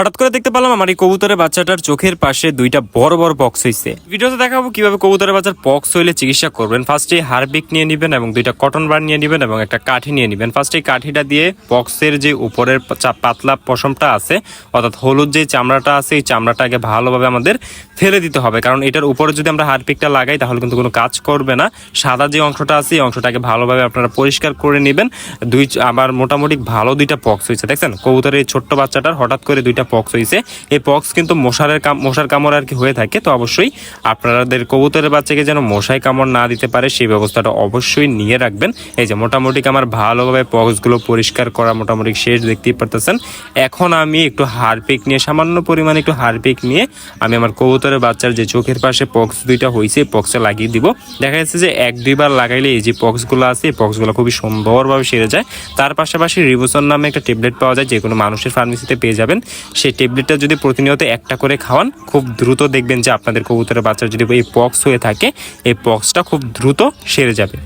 হঠাৎ করে দেখতে পেলাম আমার এই কবুতরের বাচ্চাটার চোখের পাশে দুইটা বড় বড় পক্স হয়েছে ভিডিওতে দেখাবো কীভাবে কবুতরের বাচ্চার পক্স হইলে চিকিৎসা করবেন। ফার্স্টে হারবিক নিয়ে নেবেন এবং দুইটা কটন বার নিয়ে নেবেন এবং একটা কাঠি নিয়ে নেবেন। ফার্স্টে এই কাঠিটা দিয়ে পক্সের যে উপরের পাতলা পশমটা আছে, অর্থাৎ হলুদ যে চামড়াটা আছে, এই চামড়াটাকে ভালোভাবে আমাদের ফেলে দিতে হবে। কারণ এটার উপরে যদি আমরা হারপিকটা লাগাই, তাহলে কিন্তু কোনো কাজ করবে না। সাদা যে অংশটা আছে, এই অংশটাকে ভালোভাবে আপনারা পরিষ্কার করে নেবেন। দুই আবার মোটামুটি ভালো দুইটা পক্স হয়েছে দেখছেন? কবুতরের এই ছোট্ট বাচ্চাটার হঠাৎ করে দুইটা পক্স হয়েছে। এই পক্স কিন্তু মশারের মশার কামড় আর কি হয়ে থাকে, তো অবশ্যই আপনাদের কবুতরের বাচ্চাকে যেন মশাই কামড় না দিতে পারে, সেই ব্যবস্থাটা অবশ্যই নিয়ে রাখবেন। এই যে মোটামুটি আমার ভালোভাবে পক্সগুলো পরিষ্কার করা মোটামুটি শেষ দেখতেই পারতেছেন। এখন আমি একটু হারপিক নিয়ে, সামান্য পরিমাণে একটু হারপিক নিয়ে আমি আমার কবুতরের বাচ্চার যে চোখের পাশে পক্স দুইটা হয়েছে পক্সে লাগিয়ে দিব। দেখা যাচ্ছে যে এক, দুইবার লাগাইলে এই যে পক্সগুলো আছে, এই পক্সগুলো খুবই সুন্দরভাবে সেরে যায়। তার পাশাপাশি রিভোসন নামে একটা ট্যাবলেট পাওয়া যায় যে কোনো মানুষের ফার্মেসিতে পেয়ে যাবেন। সেই ট্যাবলেটটা যদি প্রতিনিয়ত একটা করে খাওয়ান, খুব দ্রুত দেখবেন যে আপনাদের কবুতরের বাচ্চার যদি এই পক্স হয়ে থাকে, এই পক্সটা খুব দ্রুত সেরে যাবে।